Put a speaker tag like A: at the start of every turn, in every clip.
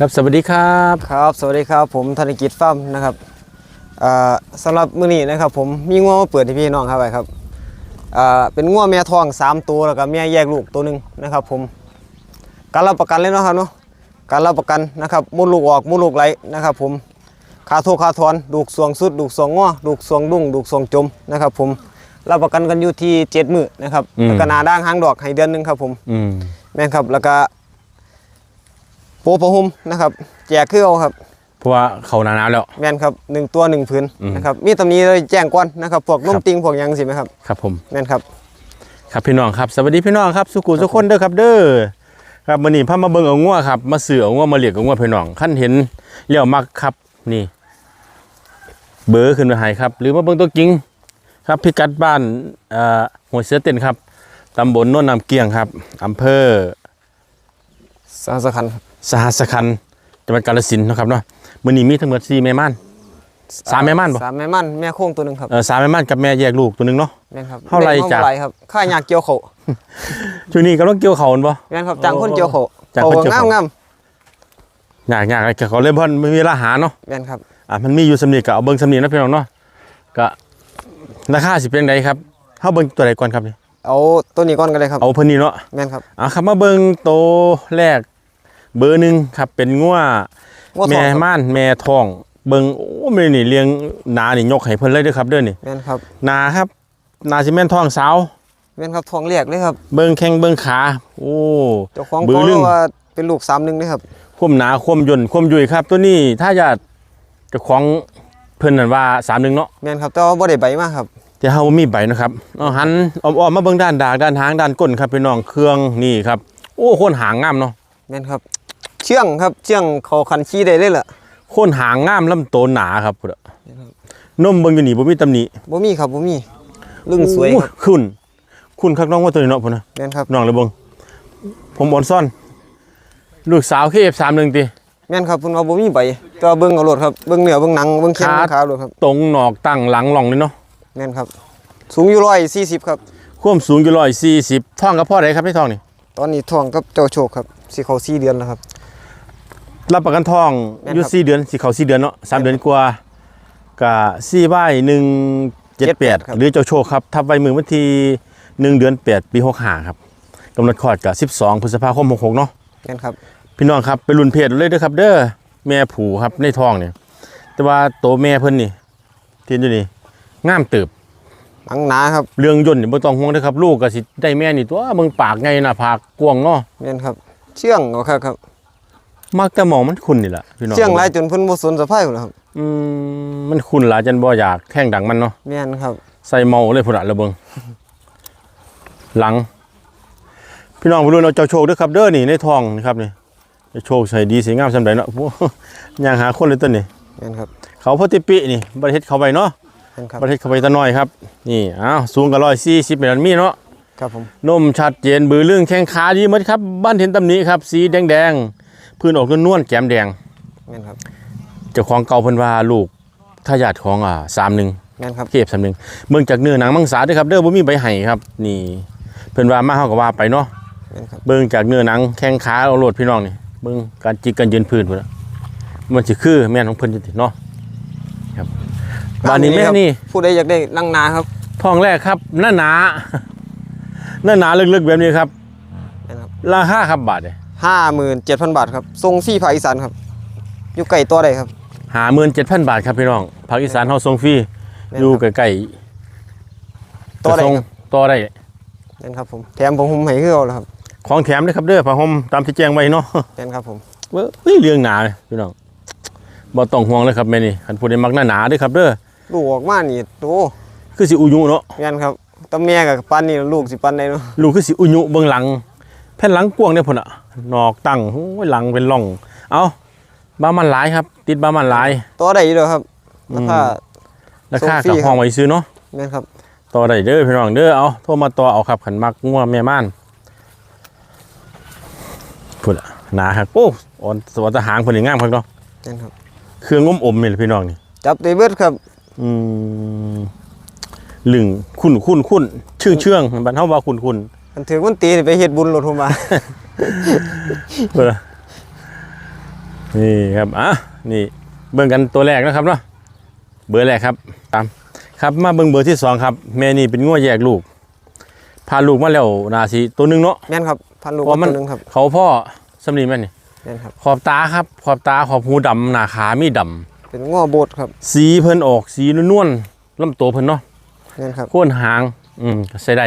A: ครับสวัสดีครับ
B: ครับ สวัสดีครับ ผมธนกิจฟ้าร์มนะครับอ่าสำหรับมื้อนี้นะครับ ผมมีงัวมาเปิดให้พี่น้องครับไปครับอ่าเป็นงัวแม่ทอง 3 ตัวแล้วก็แม่แยกลูกตัวหนึงนะครับ ผมการรับประกันเลยเนาะครับเนาะการรับประกันนะครับมุดลูกออกมุดลูกไหลนะครับ ผมคาโทคาทอนดูกสวงสุดดูกสวงง้อดูกสวงดุ้งดูกสวงจมนะครับ ผมรับประกันกันอยู่ที่7มื้อนะครับแล้วก็หนาด่างหางดอกให้เดือนหนึงครับ ผม
A: อืม
B: แม่นครับแล้วก็โปรพะหุมนะครับ แจกคือเอาครับ
A: เพราะว่าเขาหนาหนาวแล้ว
B: แม่นครับหนึ่งตัวหนึ่งพื้น
A: อืม
B: นะครับมีตำหนี้เลยแจ้งก่อนนะครับพวกนุ่
A: ค
B: ม
A: รับ
B: ติงพวกหยังสิไหมครับ
A: ครับผม
B: แม่นครับ
A: ครับพี่น้องครับสวัสดีพี่น้องครับสุขุสุขคนเด้อครับเด้อครับมื้อนี้พามาเบิ่งเอางัวครับมาซื้อเอางัวมาเลี้ยงเอางัวพี่น้องคันเห็นเลี้ยวมักครับนี่ เบอร์ขึ้นมาให้ครับ หรือมาเบิ่งตัวจริง ครับพิกัดบ้านเอ่อหัวเสือเต้นครับตำบลโน่นนำเกียงครับอำเภอ
B: สาสคันครับ
A: สหัสคันจังหวัดกาฬสินธุ์เนาะครับเนาะมื้อนี้มีทั้งหมด4แม่ม่านสามแม่ม่านบ่
B: สามแม่ม่านแม่โค้งตัวหนึ่งครับ
A: เออสามแม่ม่านกับแม่แยกลูกตัวหนึงเนาะ
B: แม่นครับ
A: เท่าไหร่
B: แม่น
A: จ๊ะ
B: เท่าไหร่ครับค่ายากเกี่ยวเขา
A: ช่วงนี้กำลังเกี่ยวเขาวนั่นบ่
B: แม่นครับจ้างคนเกี่ยวเขา
A: จ้าง
B: เขา
A: คนเกี่ยว
B: งาม
A: เขา
B: งาม
A: ยากยากๆเขาเลยเพราะไม่มีเวลาหาเนาะ
B: แม่นครับ
A: อะมันมีอยู่สำนีก็เอาเบิ่งสำนีนะพี่น้องเนาะก็ราคาสิเป็นไดครับเฮาเบิ่งตัวใดก่อนครับนี่
B: เอาตัวนี้ก่อนก็เลยครับ
A: เอาเพิ่นนี่เนาะ
B: แม่นครับ
A: อะครับมาเบิ่งตัวแรก เบอร์หนึ่งครับเป็นงัว
B: งัวท
A: แม่
B: องครับ
A: ม่านแม่ทอง เบิ่งโอ้แม่นี่เลี้ยงหนานี่ยกให้เพิ่นเลยเด้อครับเด้อนี่
B: แม่นครับ
A: หนาครับหนาสิแม่นทองสาว
B: แม่นครับทองเรียกเลยครับ
A: เบิ่งแข้งเบิ่งขา โอ้
B: เจ้าของ
A: บื้อ
B: เขา
A: ลึ
B: เรี
A: ง
B: ยกว่าเป็นลูกสามหนึ่งเลยครับ
A: ความหนาความย่นความยุ่ยครับ ตัวนี้ถ้าอยากเจ้าของเพิ่นนั่นว่า31เนาะ
B: แม่นครับแต่ว่าบ่ได้ใบมากครับ
A: แต่เฮาบ่มีใบนะครับเอาหันอ้อมๆมาเบิ่งด้านดากด้านหางด้านก้นครับพี่น้องเครื่องนี่ครับ โอ้โคนหางงามเนาะ
B: แม่นครับ เชื่องครับเชื่องเขาคันขี้ได้เลยล่ะ
A: โคนหางงามลำโตหนาครับพุ่นอะนมเบิ่งอยู่นี่บ่มีตำหนิ
B: บ่มีครับบ่มีลึงสวย
A: โอ้
B: ครับ
A: คุณคุณคักน้องว่าตัวนี้เนาะพุ่นนะ
B: แม่นครับ
A: น้องเลยเบิ่งผมอ่อนซ่อน ลูกสาว KF31 ติ
B: แม่นครับเพิ่นว่าบ่มีใบแต่ว่าเบิ่งเอาโลดครับเบิ่งเนื้อเบิ่งหนังเบิ่งแข้ง
A: ครับ
B: เบิ่งขาโลดครับ
A: ตรงหนอกตั้งหลังหล่องเลยเนาะ
B: แม่นครับ สูงอยู่140ครับ
A: ความสูงอยู่140ท้องกับพ่อใดครับพี่ท้องนี่
B: ตอนนี้ท้องกับเจ้าโชคครับสิเข้า4เดือนแล้วครับ
A: รับประกันท้อง
B: แม่น
A: อยู่
B: ครับ
A: 4เดือนสิเข้า4เดือนเนาะสามเดือนกว่าก็4ใบ178
B: ครับ
A: หรือเจ้าโชคครับทับไว้มือวันที่1เดือน8ปี65ครับกำหนดคลอดก็12พฤษภาคม66เนาะ
B: แม่นครับ
A: พี่น้องครับไปรุ่นเพจเลยเด้อครับ เด้อแม่ผูครับในท้องเนี่ยแต่ว่าโตวแม่เพิ่นนี่ที่อยู่นี่งามเติบ
B: หนังหนาครับ
A: เรื่องย่นนี่บ่ต้องห่วงเด้อครับ ลูกก็สิได้แม่นี่ตัวเบิ่งปากใหญ่หน้าผากกว้างเนาะ
B: แม่นครับ เชื่องเอาครับครับ
A: มักแต่หมองมันคุณนี่ล่ะพี่น้อง
B: เชื่องหลายจนเพิ่นบ่สนสะพายพุ่นล่ะครับ
A: อืมมันคุณหลายจนบ่อยากแท่งดังมันเนาะ
B: แม่นครับ
A: ใส่เมาเลยพุ่นน่ะระเบิงหลัง พี่น้องบ่รู้เอาเจ้าโชคเด้อครับ เด้อนี่ในท้องนี่ครับนี่เจ้าโชคใส่ดีสวยงามซำใดเนาะโอ้ย่างหาคนเลยตัวนี้
B: แม่นครับ
A: เขาพอติปินี่บริเฮ็ดเขาไปเนาะ
B: แม่นครับ
A: บริเฮ็ดเขาไปตะน้อยครับ นี่อ้าวสูงกับร้อยสี่สิบเมตรมีเนาะ
B: ครับผม
A: นมชัดเจนบือเรื่องแข้งขาดีหมดครับ บ้านเห็นตำหนิครับ สีแดงแดงๆ พื้นออกนวลๆแก้มแดง
B: แม่นครับ
A: เจ้าของเก่าเพิ่นว่าลูกทายาทของอ่าสามหนึ่ง
B: แม่นครับ
A: เก็บสามหนึ่งเมืองจากเนื้อหนังมังสาเด้อครับเด้อบ่มีใบไห้ครับ นี่เพิ่นว่ามาเฮาก็ว่าไปเนาะ
B: แม่นครับ
A: เบิ่งจากเนื้อหนังแข้งขาเอาโลดพี่น้องนี่เบิ่งการจิกกันยืนพื้นพุ่นน่ะมันสิคือแม่นของเพิ่นจังซี่เนาะครับบ้านนี้แม่นี่
B: ผู้ใดอยากได้ลังนาครับ
A: ท้องแรกครับหน้าหนาหน้าหนาลึกๆแบบนี้ครับ
B: แม่นครับ
A: ราคาครับบาทเนี่ย
B: 57,000บาทครับส่งฟรีภาคอีสานครับอยู่ไกลตัวใดครับ
A: หาหมื่นเจ็ดพันบาทครับพี่น้องภาคอีสานเฮาส่งฟรี
B: แม่น
A: อยู่
B: ครับ
A: ใกล้
B: ต่อได้
A: ส่ง
B: ครับ
A: ต่อได้
B: แม่นครับผมแถมผมหุ้มให้คือเอาล่ะครับ
A: ของแถมเลยครับเด้อผ้าห่มตามที่แจ้งไว้เนาะ
B: แม่นครับผม
A: เว้ยเฮ้ยเรื่องหนาเลยพี่น้องบ่ต้องห่วงเลยครับแม่นี่คันผู้ใดมักหน้าหนาเด้อครับเด้อ
B: ลูกออกมานี่โต
A: คือสิอุยุเนาะ
B: แม่นครับแตาแม่กับปันนี่ลูกสิปันได้เนาะ
A: ลูกคือสิอุยุเบื้องหลัง แผ่นหลังกว้างเด้อพุ่นน่ะ นอกตั้งโอ้ยหลังเป็นร่อง เอาบ้ามันหลายครับ ติดบ้ามันหลาย
B: ตัวใดอยู่เด้อครับราคา
A: ราคา
B: ส่งฟรี
A: กับ
B: ครับ
A: ห้องไว้ซื้อเนาะ
B: แม่นครับ
A: ต่อได้เด้อพี่น้องเด้อเอาโทรมาต่อเอาครับขันมักงัวแม่ม่านพุ่นอะหนาครับโอ้อ่อนสวัสดิ์หางเพิ่นนี่งามครับเนาะ
B: แม่นครับ
A: เครื่องงมอมนี่แหละพี่น้องนี่
B: จับได้เบิดครับ
A: อืมลึงคุ้นคุ้นคุ้นเชื่องเชื่องบ้านเฮาว่าคุ้นคุ้น
B: มันถือมันตีนี่ไปเฮ็ดบุญโลดผมว่า
A: เพิ่ นอะนี่ครับอะนี่เบิ่งกันตัวแรกนะครับเนาะเบอร์แรกครับตามครับมาเบิ่งเบอร์ที่สองครับแม่นี่เป็นงัวแยกลูกพาลูกมาแล้วนาสีตัวหนึงเนาะ
B: แม่นครับพันลูก
A: เพราะมัน
B: ตัวหนึงครับ
A: เขาพ่อสำนีแม่นนี่
B: แม่นครับ
A: ขอบตาครับ ขอบตาขอบหูดำหน้าขามีดำ
B: เป็นง้อโบดครับ
A: สีเพิ่นออกสีนวลๆลำตัวเพิ่นเนาะ
B: แม่นครับ
A: โค่นหางอืมก็ใส่ได้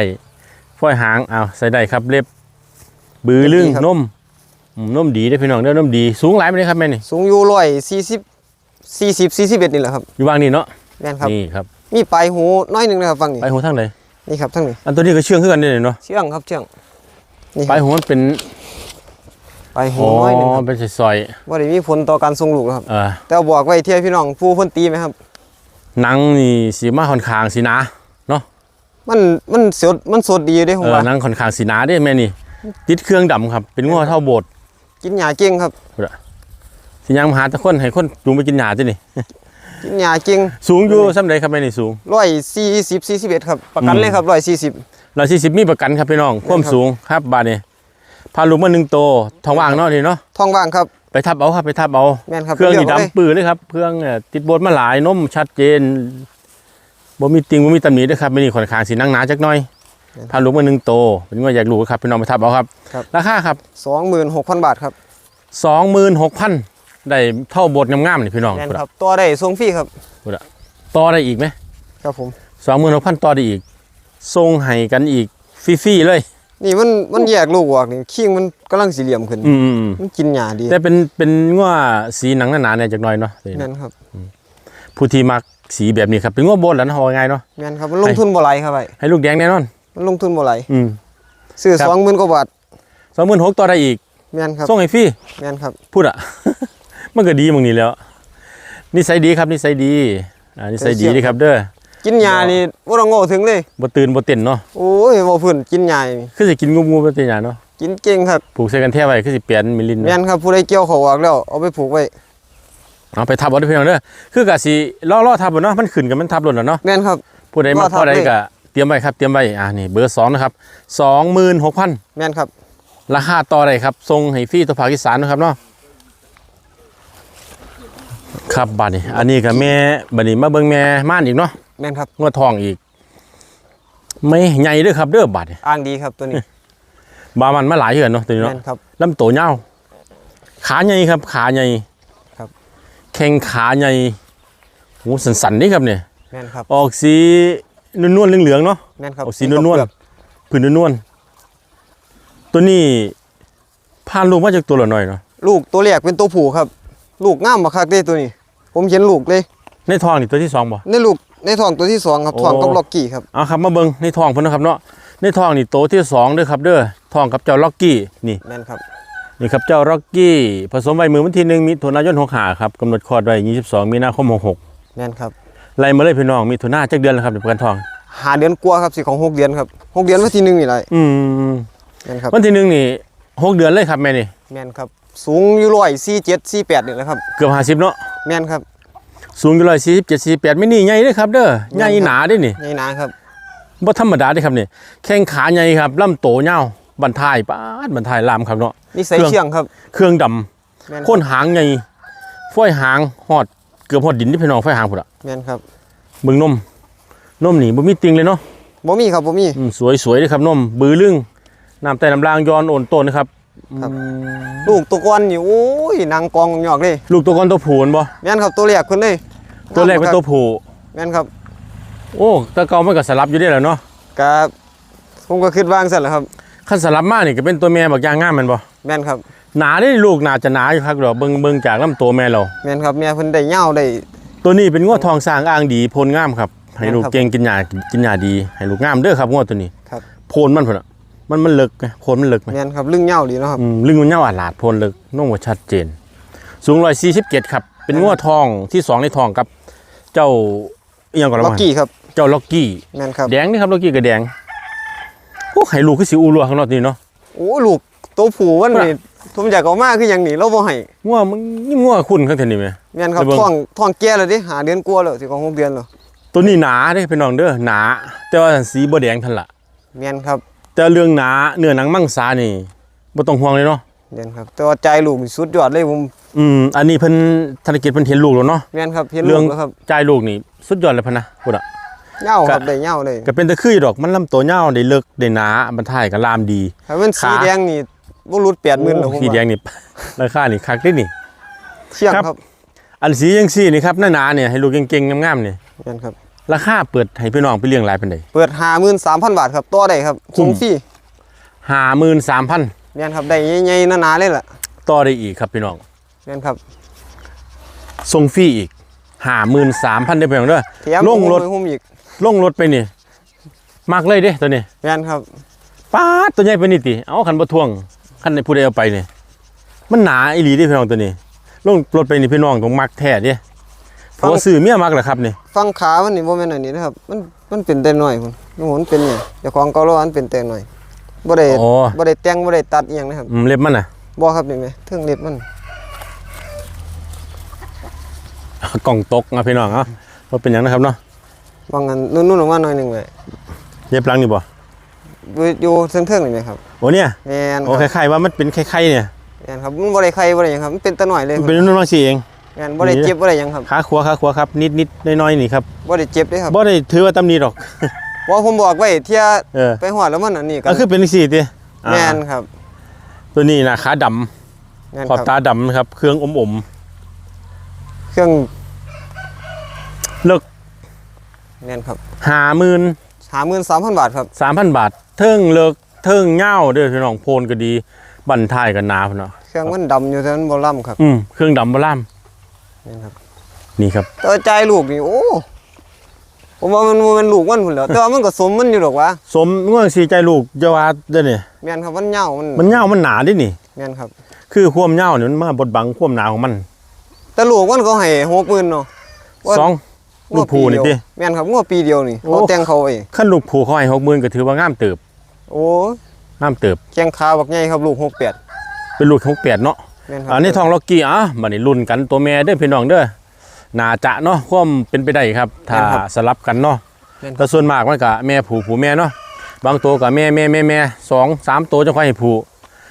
A: ฝ้อยหางอ้าวใส่ได้ครับเล็บ บือลึงนมอืมนมดีได้อพี่น้องเด้อนมดีสูงหลายไปเลยครับแม่นี่
B: สูงอยู่ร้อยสี่สิบสี่สิบสี่สิบเอ็ดนี่แหละครับ
A: อยู่วางนี่เนาะ
B: แม่นครับ
A: นี่ครับ
B: มีปลายหูน้อยหนึ่งนะครับฟังนี่
A: ไปหูทางไหน
B: นี่ครับทั้งนี้
A: อันตัวนี้ก็เชื่องขึ้นกันนี่เนาะ
B: เชื่องครับเชื่องนี่ค
A: ไป
B: รับ
A: หูมันเป็น
B: ปลายหู
A: อ๋อ
B: น้อยหนึ่งครับ
A: เป็นซอย
B: ว่าได้มีผลต่อการทรงลูกครับ
A: ๆเออ
B: แต่ว่าบอกไว้เที่ยพี่น้องผู้เพ่นตีไหมครับ
A: หนังนี่สีมาค่อนข้างสีหนาเนาะ
B: มันมันสดมันสดดีอยู่เด้ผ
A: เอ
B: ม
A: อ
B: ว่า
A: หนังค่อนข้างสีหนาเด้แม่นี่ ติดเครื่องดำครับ เป็นง้อเท่าโบสถ์
B: กินหญ้าเก่งครับ
A: สิยังมาหาแตะคนให้คนจูงไปกินหญ้าจ้ะนี่
B: กินหญ้าเก่ง
A: สูงอยู่ซ้ำใดครับแม่นี่สูง
B: ร้อยสี่สิบสี่สิบเอ็ดครับ ประกัน
A: อืม
B: เลยครับร้อยสี่สิบ
A: ร้อยสี่สิบมีประกันครับพี่น้องความ
B: ครับ
A: สูงครับบาทนี่พาลูกมาหนึ่งโตวทองว่างเนาะนี่เนาะ
B: ท้องว่างครับ
A: ไปทับเอาครับไปทับเอา
B: แม่นครับ
A: เครื่องนี่
B: ไปเลือกเอาเลย
A: ดำปื้อเลยครับเครื่องเนี่ยติดโบดมาหลายนมชัดเจนบ่มีติงบ่มีตำหนิด้วยครับไม่นี่ค่อนข้างสีนังหนาจักหน่อย พาลูกมาหนึ่งโตวเป็นว่าอยากลูกครับพี่น้องไปทับเอาครับ
B: ครับ
A: ราคาครับ
B: สองหมื่นหกพันบาทครับ
A: สองหมื่นหกพันได้เท่าโบดงามๆนี่พี่น้อง
B: แม่นครับตัวได้ทรงฟรีครับ
A: ต่อได้อีกไหม
B: ครับผม
A: สองหมื่นหกพันต่อได้อีกทรงให้กันอีกฟรีๆเลย
B: นี่มันมันแยกลูกออกนี่คิงมันกำลังสีเหลี่ยมขึ้น
A: อืมๆ
B: มันกินหญ้าดี
A: ๆแต่เป็นเป็นงัวสีหนังหนาๆเนี่ยจักหน่อยเนาะ
B: แม่นครับ
A: ผู้ที่มักสีแบบนี้ครับเป็นงัวโบนแล้วนะเอาง่ายๆเนาะ
B: แม่นครับมันลงทุนบ่ไหลครับไป
A: ให้ลูกแดงแน่นอน
B: มัน ลงทุนบ่ไหล
A: อืม
B: ซื้อ
A: ครับ
B: สองหมื่นกว่าบาท
A: สองหมื่นหกต่อได้อีก
B: แม่นครับ
A: ส่งให้ฟรี
B: แม่นครับ
A: พูดอะมันก็ดีมึงนี่แล้ว นิสัยดีครับ นิสัยดีอ่านิสัยดีดีครับ เด้อ
B: กินหญ้านี่บ่ต้องโง่ถึงเลย
A: บ่ตื่นบ่เต้นเนาะ
B: โอ้ยบ่พื้นกินหญ้านี่
A: คือสิกินงูงูบ่เต้นหยังเนาะ
B: กินเก่งครับ
A: ผูกใส่กันแท้ไว้คือสิเปลี่ยนมิลลิน
B: แม่นครับผู้ใดเกี่ยวเขาออกแล้วเอาไปผูกไว้
A: เอาไปทับเอาเด้อพี่น้องเด้อคือกะสิล่อๆทับบ่เนาะมันขึ้นกันมันทับหล่นแล้วเนาะ
B: แม่นครับ
A: ผู้ใดมา
B: ล่อทับ
A: ผู้ใด
B: เลย
A: ก็ เตรียมไว้ครับ เตรียมไว้อ่านี่เบอร์สองนะครับ26,000
B: แม่นครับ
A: ราคาต่อได้ครับส่งให้ฟรีตัวภาคอีสานนะครับเนาะครับบัดนี้ อันนี้ก็แม่บัดนี้มาเบิ่งแม่ม่านอีกเนาะ
B: แม่นครับ
A: งวดทองอีก ไม่ใหญ่เด้อครับเด้อบัดนี้
B: อ้างดีครับตัวนี้
A: บามันมาหลายเหือนเนาะตัวนี้
B: แม่
A: เนาะ
B: นครับ
A: ลำโตวยาวขาใหญ่ครับ ขาใหญ่
B: ครับ
A: แข้งขาใหญ่โหสันๆนี่ครับเนี่ย
B: แม่นครับ
A: ออกสี นวลๆเหลืองๆเนาะ
B: แม่นครับ
A: ออกสีนวลๆผืนนวลๆตัวนี้พานลูกมาจากตัวละหน่อยเนาะ
B: ลูกตัวแรกเป็นตัวผู้ครับ ลูกงามบักคักเด้ตัวนี้ ผมเห็นลูกเลย
A: ในทองนี่ตัวที่สองบ่
B: ในลูกในท้องตัวที่สองครับ
A: โอ้
B: ท้องกับล็อกกี้ครับ
A: เอาครับมาเบิ่งในทองเพิ่นนะครับเนาะในทองนี่โตที่สองเด้อครับเด้อทองกับเจ้าล็อกกี้นี่
B: แม่นครับ
A: นี่ครับเจ้าล็อกกี้ผสมไว้มือวันที่หนึ่งมิถุนายน65ครับกำหนดคลอดไว้22มีนาคม66
B: แม่นครับ
A: ไล่มาเลยพี่น้องมีถุนาจักเดือนแล้วครับเดี๋ยวประกันทอง
B: หาเดือนกว่าครับสิของหกเดือนครับหกเดือนวันที่หนึ่งนี่แหละ
A: อืม
B: แม่นครับ
A: วันที่หนึ่งนี่หกเดือนเลยครับแม่นี่
B: แม่นครับ สูงอยู่ร้อยสี่เจ็ดสี่แปดนี่แหละครับ
A: เกือบห้าสิบเนาะ
B: แม่นครับ
A: สูงอยู่ร้อยสี่สิบเจ็ดสี่แปดไม่นี่ใหญ่เลยครับเด้อใหญ่หนาเด้นี่
B: ในนาครับ
A: บ่ธรรมดาเด้ครับนี่แข้งขาใหญ่ครับลำโตยาวบันทายปาดบันทายลามครับเนาะ
B: นิสัย
A: เครื่อง
B: เชื่องครับ
A: เครื่องด
B: แม่นำค
A: โค่
B: รับ
A: นหางใหญ่ฝ้อยหางหอด เกือบหอดดินที่พี่น้องฝ้อยหางพุ่นอะ
B: แม่นครับ
A: เบิ่งนมนมนี่บ่มีติงเลยเนาะ
B: บ่มีครับบ่มี
A: อืมสวยสวยเลยครับนมบือลึงน้ำแต่น้ำลางย้อนโอนต้นนะครับ
B: ครับ
A: อืม
B: ลูกตัวก้อนนี่โอ้ยนางกองหยอกเลย
A: ลูกตัวก่อนตัวผูนบ่
B: แม่นครับตัวแรกเพิ่นเลย
A: ตัวแรกเป็นตัวผู
B: แม่นครับ
A: โอ้แตะเกามันก็สลับอยู่ได้แหล้วเนาะ
B: ก็ผมก็คิดวาจั่งสั่นแหละครับ
A: คันสลับมานี่ก็เป็นตัวแม่บักอย่างงามแม่นบ่
B: แม่นครับ
A: หนาได้ลูกน่าจะหนาอยู่ครับดอกเบิ่งเบิ่งจากลำตัวแม่เรา
B: แม่นครับแม่เพิ่นได้เหย้าได้
A: ตัวนี้เป็นงวดทองสร้างอ้างดีโพนงามครับ ให้ลูก
B: ครับ
A: เก่งกินหญ้ากินหญ้าดี ให้ลูกงามเด้อครับงวดตัวนี้
B: ครับ
A: โพนมันพุ่นน่ะมันมันเลิกไงโพนมันเลิกไหม
B: แม่นครับลึงเหย้าดีเนาะครับ
A: อืมลึงมันยาวอาหลาดโพนเลิกน้องว่าชัดเจน สูง147ครับ เป็นงวดทองที่สองในทองกับ เจ้าอีหยังก่อนละ
B: ล็อก
A: มั้ง
B: กี้ครับ
A: เจ้าล็อกกี้
B: แม่นครับ
A: แดงนี่ครับล็อกกี้ก็แดงโอ้ให้ลูกคือสิอูรัวข้างนอกนี่เนาะ
B: โอ้ลูกตัวผู้วันนี้ ผมอยากเอามาคือหยังนี่เราบ่ให้
A: งัวมันยิ่งงัวคุณข้างเทนี่แม่
B: แม่นครับ
A: ไปเบิ่ง
B: ท้องท้องแก่แล้วเด้หาเดือนกว่าแล้วสิของหกเดือนแล้ว
A: ตัวนี้หนาเด้พี่น้องเด้อหนา แต่ว่าสีบ่แดงทันละ
B: แม่นครับ
A: แต่เรื่องหนาเนื้อหนังมังสานี่บ่ต้องห่วงเลยเนาะ
B: แม่นครับ แต่ว่าใจลูกนี่สุดยอดเลยผม
A: อืมอันนี้เพิ่นธนกิจเพิ่นเห็นลูกแล้วเนาะ
B: แม่นครับเห็น
A: เรื่
B: ลู
A: อง
B: กแล้วครับ
A: จ่ายลูกนี่สุดยอดเลยพะนะพูดอะ
B: เหย้าครับ
A: ก็
B: ได้เหย้าเลย
A: ก็เป็นตะคืออยู่ดอกมันลำตัวเหย้าได้เลิกได้หนามันถ่ายก็ลามดี
B: ถ้าเป็นสี
A: ขา
B: แดงนี่ บ่หลุด80,000หรอกผม
A: สีแด
B: ว่าง
A: นี่ราคานี่คักได้นี่
B: เชี่ยง
A: ครับ
B: ครับ
A: อันสียังสีนี่ครับหนาๆเนี่ยให้ลูกเก่งๆงามๆนี่
B: แม่นครับ
A: ราคาเปิดให้พี่น้องไปเลี้ยงหลายปานใด
B: เปิด53,000บาทครับต่อได้ครับ
A: คุ้
B: ส่
A: ม
B: งฟรี
A: 53,000
B: แม่นครับได้ใหญ่ๆหนาๆเลยล่ะ
A: ต่อได้อีกครับพี่น้อง
B: แม่นครับ
A: ส่งฟรีอีก53,000ได้พี่น้องเด้อ
B: แถม
A: ลงรถ
B: ให้ผมอีก
A: ลงรถไปนี่มักเลยเด้ตัวนี้
B: แม่นครับ
A: ป๊าดตัวใหญ่ไปนี่ติ เอาคันบ่ท่วง คันในผู้ใดเอาไปนี่มันหนาอีหลีเด้พี่น้องตัวนี้ลงรถไปนี่พี่น้องต้องมักแท้เด้เพราะว่าซื้อเมียมักแหละครับนี่
B: ฟังขามันนี่บ่แม่นอันนี้นะครับ มันมันเป็นแต่น้อยพุ่นนี่มันเป็นเนี่ยเจ้าของเก่าแล้วมันเป็นแต่น้อยบ่ได้
A: อ๋อ
B: บ่ได้แต่งบ่ได้ตัดอีหยังนะครับ
A: อืมเล็บมันน่ะ
B: บ่ครับนี่แม่เทิงเล็บมัน
A: กล่องตกนะพี่น้องเนาะว่าเป็นหยังนะครับเนาะ
B: บางอันนุ่นๆออกมาหน่อยหนึงแม่
A: เย็บหลังนี่บ่
B: อยู่เทิงๆนี่แม่ครับ
A: โอ้เนี่ย
B: แม่น
A: โอ้
B: ค
A: ครับล้ายๆว่ามันเป็นไข่ๆเนี่ย
B: แม่นครับมันบ่ได้ไข่บ่ได้หยังครับมันเป็นแต่น้อยเลย
A: มันเป็นน้องๆสิเอง
B: แม่นบ่ได้เจ็บบ่ได้หยังครับ
A: ขาขวาขาขวาครับนิดๆน้อยๆนี่ครับ
B: บ่ได้เจ็บเด้ครับ
A: บ่ได้ถือว่าตำหนิหรอก
B: ว่าผมบอกไว้เที่ย
A: เออ
B: ไปฮอดแล้วมันอันนี้กั
A: ก็คือเป็นจังซี่ติอ่า
B: แม่นครับ
A: ตัวนี้นะขาดำ
B: แม่น
A: ขอบ
B: ครับ
A: ตาดำนะครับ เครื่องอม
B: เครื่อง
A: ๆเลิก
B: แม่นครับ
A: 50,000
B: 53,000บาทครับ
A: 3,000บาท เทิงเลิกเทิงเหง้าเด้อพี่น้องโพนก็ดีบันท้ายก็หนาพุ่นเนาะ
B: เครื่องมันดำอยู่แต่มันบ่ล่ำครับ
A: อืมเครื่องดำบ่ล่าม
B: แม่นครับ
A: นี่ครับ
B: แต่ว่าใจลูกนี่โอ้ผมว่ามันบ่แมันลูกมันพุ่นแหล้วแต่ว่ามันก็สมมันอยู่ดอกวะ
A: สมง่วงสีใจลูกจะว่าเด้อนี่
B: แม่นครับมันเหย้ามัน
A: มันเหง้ามันหนาดินี่
B: แม่นครับ
A: คือความเหง้านี่มันมาบดบังความหนาของมัน
B: แต่ลูกมันก็ให้60,000เนาะว่า
A: สองลูกผูนี่ติ
B: แม่นครับงวปีเดียวนี่
A: โอ้
B: เขาแต่งเขาเอง
A: ขั้นลูกผูเขาให้60,000ก็ถือว่างามเติบ
B: โอ้
A: งามเติบ
B: แข้งขาบักใหญ่ครับลูก68
A: เป็นลูกของแปดเนาะ
B: แม่นครั
A: อันนี้ทองล็อกกี้อะบัดนี้รุ่นกันตัวแม่เด้อพี่น้องเด้อน่าจะเนาะความเป็นไปได้ครับ ถ้าสลับกันเนาะ
B: แม่นค
A: แต่
B: รับ
A: ส่วนมากมันก็แม่ผูผูแม่เนาะบางตัวก็แม่แม่แม่แม่สองสามตัวจะค่อยให้ผู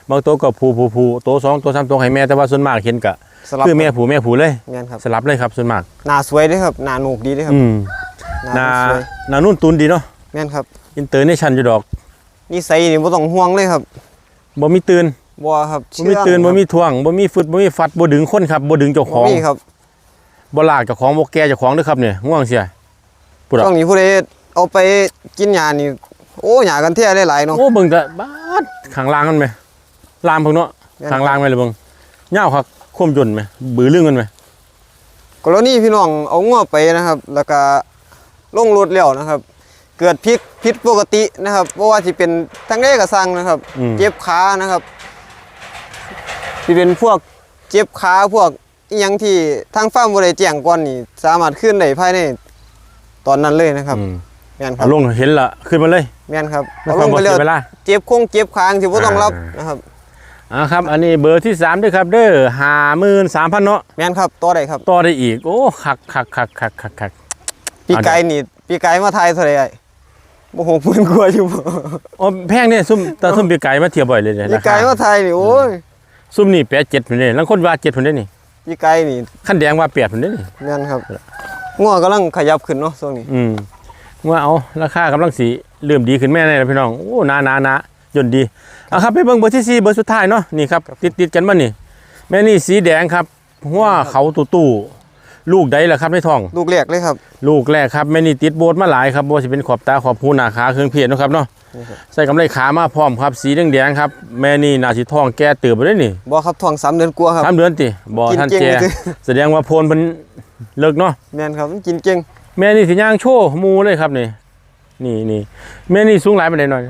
A: บางตัวก็ผูผูผูตัวสองตัวสามตัวให้แม่แต่ว่าส่วนมากเห็นก็
B: สลับ
A: คือแม่ผูแม่ผูเลย
B: แม่นครับ
A: สลับเลยครับส่วนมาก
B: หน้าสวยเด้อครับหน้าหนูกดีเด้อครับ
A: อืม
B: หน้า
A: นา
B: สวย
A: นานุ่นตุนดีเนาะ
B: แม่นครับ
A: อินเตอร์เนชั่นอยู่ดอก
B: นิสัยนี่บ่ต้องห่วงเลยครับ
A: บ่มีตื่น
B: บ่ครับ
A: บ่มีตื่นบ่มีทวงบ่มีฟึดบ่มีฟัดบ่ดึงคนครับบ่ดึงเจ้าข
B: บ่
A: อง
B: มีครับ
A: บ่ลากเจ้าของบ่แก่เจ้าของเด้อครับเนี่ยง่วงเสียพูดอะ
B: ช่วงนี้ผู้ใดเอาไปกินยานี่โอ้หยากันแท้หลายๆเนาะ
A: โอ้เบิ่งแต่บาดข้างล่างมันไหมลามเพิ่งเนาะ
B: แม่น
A: ข้างล่างไหมเลยเบิ่งเหย้าคักคมจนไหมบือเรื่องกันไหม
B: กรณีพี่น้องเอางัวไปนะครับ แล้วก็ลงรถแล้วนะครับ เกิดพิษผิดปกตินะครับเพราะว่าสิเป็นทั้งใดก็สั่งนะครับ
A: อืม
B: เจ็บขานะครับที่เป็นพวกเจ็บขาพวกอีหยังที่ทางฟาร์มบ่ได้แจ้งก่อนนี่ สามารถขึ้นได้ภายในตอนนั้นเลยนะครับ
A: อืม
B: แม่นครั
A: เอา
B: บ
A: ลงเห็นละขึ้นมาเลย
B: แม่นครับ
A: ไม่
B: เอา
A: ควา
B: ล
A: ม
B: ง
A: บ่
B: ไป
A: เสี
B: แล้ว
A: ยเวลา
B: เจ็บคงเจ็บคางที่บ่ต้องรับ
A: อ่าน
B: นะครับ
A: อ่าครับ อันนี้เบอร์ที่สามด้วยครับ เด้อห้าหมื่นสามพันเนาะ
B: แม่นครับต่อได้ครับ
A: ต่อได้อีก โอ้คักคักคักคักคักคัก
B: ปีไก่นี่ปีไก่มาไทยเท่าไหร่ ไอ้บ่หกหมื่นกว่าอยู่บ่
A: โอ้แพงเนี่ยซุ่มแต่ซุ่มปีไก่มาเทียบบ่อยเลยเนี่ย
B: ปี
A: รา
B: ไก่
A: คา
B: มาไทยนี่โอ้ย
A: ซุ่มนี่แปดเจ็ดพันเนี่ยแล้วคนว่าเจ็ดพันเนี่ยนี่
B: ปีไก่นี่
A: ขั้นแดงว่าแปดพันเนี่ยนี่
B: แม่นครับงัวกำลังขยับขึ้นเนาะช่วงนี้
A: อืมว่าเอาราคากำลังสีเริ่มดีขึ้นแม่เลยนะพี่น้องโอ้นานานายนต์ดีเอาครับไปเบิ่งเบอร์ที่สี่เบอร์สุดท้ายเนาะนี่ครับติดติดกันมานี่แม่นี่สีแดงครับหัวเขาตู่ตู่ ลูกใดล่ะครับในท้อง
B: ลูกแรกเลยครับ
A: ลูกแรกครับแม่นี่ติดโบสมาหลายครับบ่ว่าสิเป็นขอบตาขอบหูหน้าขาเครื่องเพชรนาะครับเนาะ
B: นี่ครับ
A: ใส่กำไรขามาพร้อมครับ สีแดงๆครับ แม่นี่น่าสิท้องแก่เติบไปได้นี่
B: บ่ครับท้องสามเดือนกว่าครับ
A: สามเดือนติบ่
B: กิน
A: ท่าน
B: เก่ง
A: แก่
B: เลย
A: แสดงว่าโพนเพิ่นเลิกเนาะ
B: แม่นครับมันกินเก่ง
A: แม่นี่สิย่างโชว์หมูเลยครับนี่นี่นี่แม่นี่สูงหลายปานใดหน่อย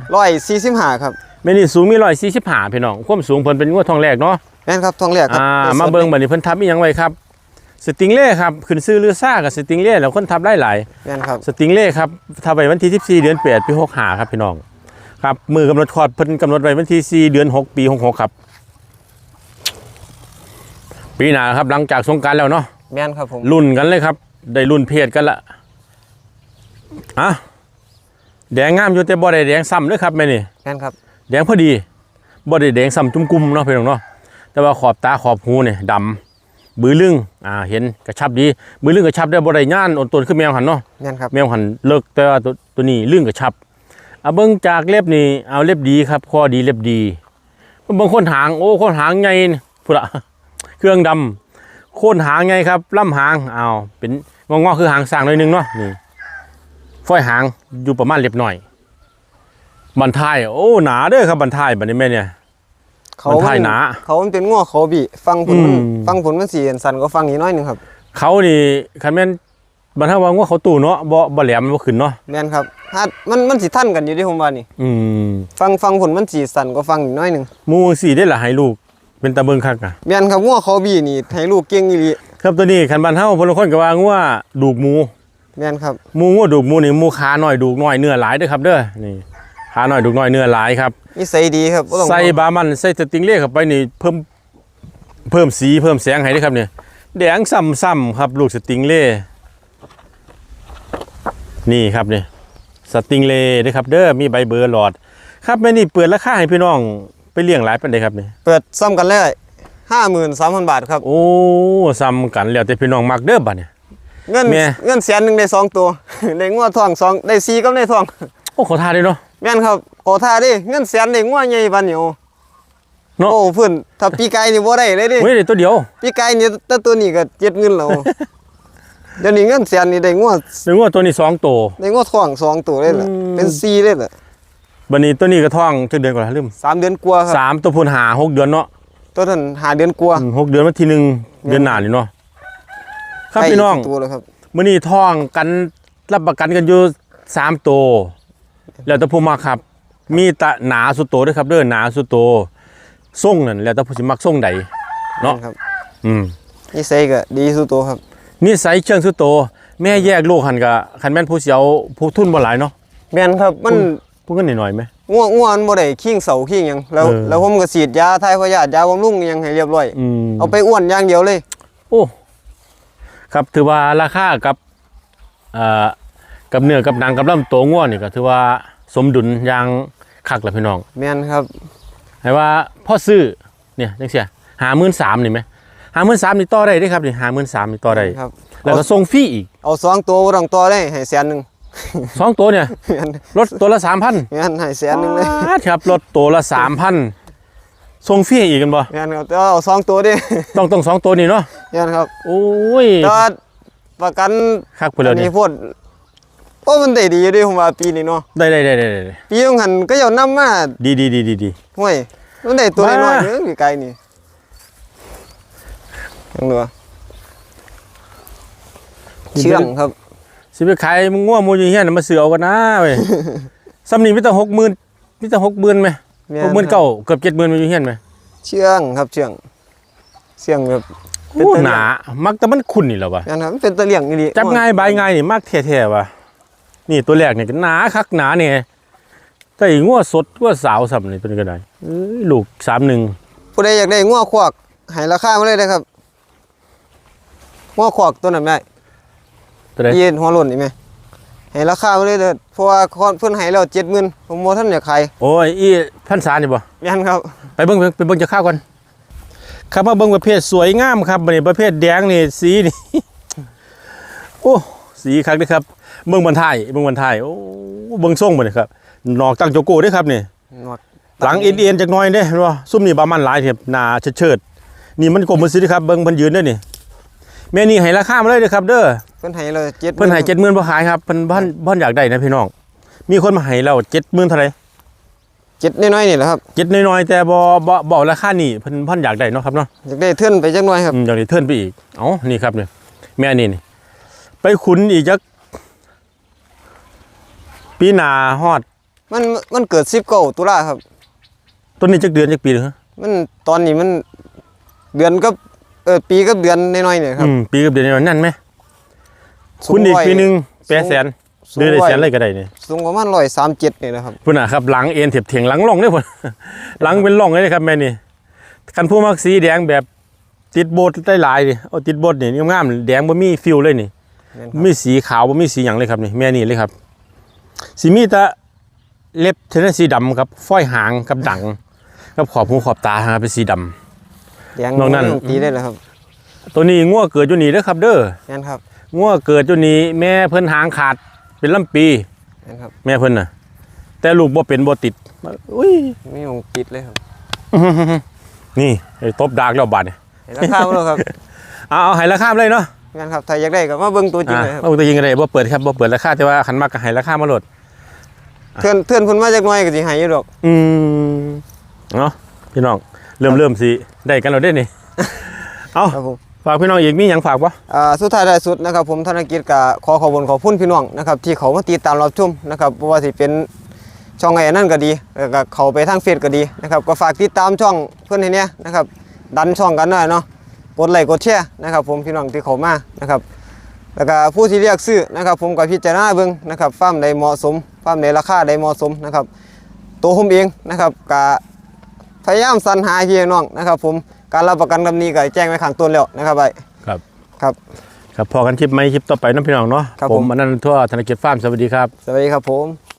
B: 145ครับ
A: แม่นี่สูงมี145พี่น้องความสูงเพิ่นเป็นงวดทองแรกเนาะ
B: แม่นครับท้องแรกครับ
A: อ่า
B: ป็น
A: มาเบิ่งบัดนี้เพิ่นทับอีหยังไว้ครับ สติงเล่ครับขึ้นซื้อเรือซ่ากับสติงเล่แล้วคนทับได้หลาย
B: แม่นครับ
A: สติงเล่ครับทับไว้วันที่14เดือน8ปี65ครับพี่น้องครับมือกำหนดคลอดเพิ่นกำหนดไว้วันที่4เดือน 6 ปี66ครับ ปีหน้าครับหลังจากสงกรารแล้วเนาะ
B: แม่นครับผม
A: รุ่นกันเลยครับ ได้รุ่นเพศกันละอะแดงงามอยู่แต่บ่ได้แดงซ้ำเด้วยครับแม่นี่
B: แม่นครับ
A: แดงพอดีบ่ได้แดงซ้ำจุ่มกุมเนาะพี่น้องเนาะแต่ว่าขอบตาขอบหูเนี่ยดำ บือลึงอ่าเห็นกระชับดีบือลึงกระชับได้บ่ได้ย่านอ่อนตนคือแมวหันเนาะ
B: แม่นครับ
A: แมวหันเลิกแต่ว่าตัวตัวนี้ลึงกระชับเอาเบิ่งจากเล็บนี่เอาเล็บดีครับข้อดีเล็บดีบางคนหางโอ้คนหางใหญ่นี่พุ่นละเครื่องดำโคนหางไงครับล่ำหางเอาเป็นงองๆคือหางสร้างหน่อยหนึงเนาะนี่ฝ้อยหางอยู่ประมาณเล็บหน่อยบันทายโอ้หนาเด้อครับบันทายบันนี้แม่เนี่ย มันถ่ายหนา
B: เขามันเป็นง้อเขาบีฟังผลมัน
A: อืม
B: ฟังผลมันสีสันก็ฟังอีกน้อยหนึงครับ
A: เขานี่คันแม่นบันทายว่าเขาตู่เนาะบ่บ่แหลมบ่ขึ้นเนาะ
B: แม่นครับถ้ามันมันสิทันกันอยู่ที่ผมว่านี่
A: อืม
B: ฟังฟังผลมันสีสันก็ฟังอีกน้อยหนึง
A: หมูสีได้ละให้ลูก เป็นตะเบิงคักอะ
B: แม่นครับง้อเขาบีนี่ให้ลูกเก่งอีหลี
A: ครับตัวนี้คันบ้านเฮาพลางคนก็ว่างัวดูกหมู
B: แม่นครับ
A: หมูงัวดูกหมูนี่หมูขาน้อยดูกน้อยเนื้อหลายเด้อครับเด้อนี่ ขาน้อยดูกน้อยเนื้อหลายครับ
B: นิสัยดีครับบ่ต้อง
A: ใส่บามันใส่สติงเล่เข้าไปนี่เพิ่มเพิ่มสีเพิ่มแสงให้เด้อครับเนี่ยแดงซ้ำๆครับลูกสติงเล่นี่ครับนี่สติงเล่เด้อครับ เด้อมีใบเบอร์หลอด ครับแม่นี่เปิดราคาให้พี่น้องไปเลี้ยงหลายปานใดครับนี่
B: เปิดซ่อมกันเลย53,000บาทครับ
A: โอ้ซ้ำกันแล้วแต่พี่น้องมักเด้อบัดเนี่ย
B: เงิน
A: แม่
B: เงินแสนหนึงได้สองตัวได้ง้อทองสองได้4กับได้ทอง
A: โอ้ขอทานด้วยเนาะ
B: แม่นครับขอท่าดิเงินแสนได้ง้อใหญ่ปานนี้โอ้
A: เนาะ
B: โอ้เพิ่นถ้าปีไก่นี่บ่ได้เลยดิ
A: เฮ้ยเดี๋ยวตัวเดียว
B: ปีไก่นี่แต่ตัวนี้ก็เจ็ดเงินแล้วเดี๋ยวนี้เงินแสนนี่ได้ง้อ
A: หรือว่าตัวนี้สองตัว
B: ได้ง้อทองสองตัวเลยล่ะ
A: อืม
B: เป็นสี่เลยล่ะ
A: บันนี้ตัวนี้ก็ท้องจักเดือนก่อนลืม
B: สามเดือนกว่าครับ
A: สามตัวพูนหาหกเดือนเนาะ
B: ตัวนั้นหาเดือนกว่า
A: อืมหกเดือนมาทีหนึ่งเดือนหน้านี่เนาะครับ
B: ใกล้
A: พี่น้อง
B: กตัวแล้วครับ
A: มื่อนี้ท้องกันรับประกันกันอยู่สามตัว แล้วแต่ผู้มักครับ มีแตะหนาสุดโตด้วยครับเด้อหนาสุดโตส่งนั่นแล้วแต่ผู้สิมักส่งใดเนาะ
B: ครับ
A: อืม
B: นิสัยก็ดีสุดตัวครับ
A: นี่ไซส์เชิงสุดโต แม่แยกลูกหันกับคันแม่นผู้เสียวผู้ทุนบ่หลายเนาะ
B: แม่นครับมัน
A: ผู้เงินหน่อยๆไหม
B: ง่วงง่วงมันบ่ได้ขิงเสาขิงหยังแล้ว
A: เออ
B: แล้วผมก็ฉีดยาทายพยาธิยาบำรุงอิหยังให้เรียบร้อย
A: อืม
B: เอาไปอ้วนอย่างเดียวเลย
A: โอ้ ครับถือว่าราคากับเอ่อ กับเนื้อกับหนังกับลำตัวง่วนี่ก็ถือว่าสมดุลอย่างคักแหละพี่น้อง
B: แม่นครับ
A: ให้ว่าพ่อซื้อเนี่ยจังเสียหาหมื่นสามนี่ไหมหาหมื่นสามนี่ต่อได้เด้ครับนี่หาหมื่นสามนี่ต่อได้
B: ครับ
A: แล้วก็ส่งฟรีอีก
B: เอาสองตัวบ่ต้องต่อได้ให้แสนหนึง
A: สองตัวเนี่ย
B: แม่น
A: รถตัวละสามพัน
B: แม่นให้แสนหนึงเลย
A: ครับรถตัวละสามพันส่งฟรีอีกกันบ่
B: แม่นครับแต่ว่าเอาสองตัวดิ
A: ต้องต้องสองตัวนี่เนาะ
B: แม่นครับ
A: โอ้ย
B: แต่ว่าประกัน
A: คักไปเลย
B: อัน
A: นี่
B: นี้พูด โอ้มันได้ดีอยู่เดิผมว่าปีนี้เนาะ
A: ได้ได้ได้ได้ได้
B: ปีต้องหันก็ยาวนำมา
A: ดีดีดีดีดี
B: ห่วยมันได้ตัว
A: มา
B: น้อยๆนึงอยู่ไกลนี่ยังดูว่าเชื่องครับ
A: สิไปขายมึงง่วงมูอยู่เฮียนมาซื้อเอากันนะเว้ยซ้ำนี่มีแต่หกหมื่นมีแต่หกหมื่นไหม
B: แม่
A: หกหมื่นเก้าเกือบเจ็ดหมื่นมาอยู่เฮียนไหม
B: เชื่องครับเชื่องเชื่องแบบ
A: โอ้หนา มักแต่มันขุ่นนี่แหละวะ
B: นั่นครับมันเป็นตะเลี่ยงนี่
A: จับง่ายใบายง่ายนี่มากแท้ๆวะ นี่ตัวแรกนี่ก็หนาคักหนาเนี่ยแต่อีงัวสดงัวสาวสับนี่เป็นก็ได้เอ้ยลูกสามหนึ่ง
B: ผู้ใดอยากได้ง้อควักให้ราคามาเลยนะครับง้อควักตัวนั้นแม่
A: ตัวใด
B: ยืนหัวหล่นนี่ไหมให้ราคามาเลยเด้อเพราะว่าเพิ่นให้แล้ว70,000ผมบ่ทันอยากขาย
A: โอ้ยอีพันษานี่บ่
B: แม่นครับ
A: ไปเบิ่งไปเบิ่งจะข้าวก่อนครับมาเบิ่งประเภทสวยงามครับบัดนี้ประเภทแดงนี่สีนี่โอ้สีคักเด้อครับ เบิ่งบรรทายเบิ่งบรรทายโอ้เบิ่งทรงบ่นี่ครับนอกตั้งโจโก้เด้อครับนี่
B: หนวด
A: หลังเอ็นเอ็นๆจักหน่อยเด้เห็นบ่ซุ่มนี่บามันหลายเทียบหน้าเชิดๆนี่มันกลมมันสิเด้อครับเบิ่งเพิ่นยืนเด้อนี่แม่นี่ให้ราคามาเลยเด้อครับ เด้อ
B: เพิ่นให้เลย70,000
A: เพิ่นให้70,000บ่ขายครับเพิ่นบ่ทันบ่ทันอยากได้นะพี่น้อง มีคนมาให้แล้ว70,000เท่าไหร่
B: เจ็ดน้อยๆนี่แหละครับ
A: เจ็ดน้อยๆแต่บ่บ่บ่ราคานี่เพิ่นเพิ่นอยากได้เนาะครับเนาะ
B: อยากได้เทื่อนไปจักหน่อยครับ
A: อืมอย่างนี้เทิร์นไปอีกเอ้านี่ครับเนี่ยแม่นี่นี่ไปขุนอีกจัก ปีหนาฮอด
B: มันมันเกิด19ตุลาครับ
A: ต้นนี้จักเดือนจักปีเหรอ
B: มันตอนนี้มันเดือนกับเออปีกับเดือนน้อยๆเนี่ยครับ
A: อืมปีกับเดือนนั่นไหม
B: สูง
A: คุณอีก
B: ร้ย
A: ปีหนึงแปดแสน
B: สูง
A: หรือได้
B: ร้อย
A: แสนอะไรก็ได้นี่
B: สูงประมาณร้อยสามเจ็ดนี่นะครับ
A: พุ่นน่ะครับหลังเอ็นเถียบเถียงหลังล่องเด้อพุ่น หลังเป็นล่องเลยนะครับแม่นี่คันผู้มักสีแดงแบบติดโบดได้หลายดิเอาติดโบดนี่งามๆแดงบ่มีฟิลเลยนี่
B: แม่นครับ
A: มีสีขาวบ่มีสีหยังเลยครับนี่แม่นี่เลยครับ สีมีแต่เล็บเทนนสีดำครับฝ้อยหางกับดังกับขอบหูขอบตาครับเป็นสีด
B: เลี้ยง
A: นอกนั้น
B: เลี้ยงตีได้เลยครับ
A: ตัวนี้งัวเกิดอยู่นี่เด้อครับ เด้อ
B: งั้นครับ
A: งัวเกิดอยู่นี่แม่เพิ่นหางขาดเป็นลำปี
B: งั้นครับ
A: แม่เพิ่นน่ะ แต่ลูกบ่เป็นบ่ติดอุ้ย
B: ไม่มองปิดเลยครับ
A: นี่ไอ้ตบดากแล้วบาดนี่
B: เห็นราคาบ่แล้วครับ
A: เอาเอาให้ราคาเลยเนาะ
B: งั้นครับถ้าอยากได้ก็มาเบิ่งตัวจริง
A: อ่า
B: เลยครับ
A: เอาตัวยิงก็ได้บ่เปิดครับบ่เปิดราคาแต่ว่าคันมากก็ให้ราคามาโลด
B: เทื่อนเทื่อนเพิ่นมาจากหน้อยก็สิให้อยู่ดอก
A: อืมเนาะพี่น้องเริ่มเริ่มสิได้กันแล้วเด้นี่ เอา
B: ครับผม
A: ฝากพี่น้องอีกมีหยังฝากบ่
B: อ่าสุดท้ายท้ายสุดนะครับผมธนกิจก็ขอขอบคุณขอบคุณพี่น้องนะครับที่เขามาติดตามรับชมนะครับบ่ว่าสิเป็นช่องไอ้นั่นก็ดีแล้วก็เขาไปทางเฟซก็ดีนะครับก็ฝากติดตามช่องเพื่อนให้เนี่ยนะครับดันช่องกันหน่อยเนาะ กดไลค์กดแชร์นะครับ ผมพี่น้องที่เขามานะครับแล้วก็ผู้ที่เรียกซื้อนะครับ ผมก็พิจารณาเบิ่งนะครับฟาร์มใดเหมาะสมฟาร์มใดราคาใดเหมาะสมนะครับ ตัวผมเองนะครับก็พยายามสรรหาพี่น้องนะครับ ผมการรับประกันกับนี้ก็แจ้งไว้ข้างต้นแล้วนะครับไอ้
A: ครับ
B: ครับ
A: ครับพอกันคลิปไหมคลิปต่อไปเน้องพี่น้องเนาะ
B: ครับ
A: ผ
B: ผมม
A: อันนั้นทั่วธนกิจฟาร์มสวัสดีครับ
B: สวัสดีครับผม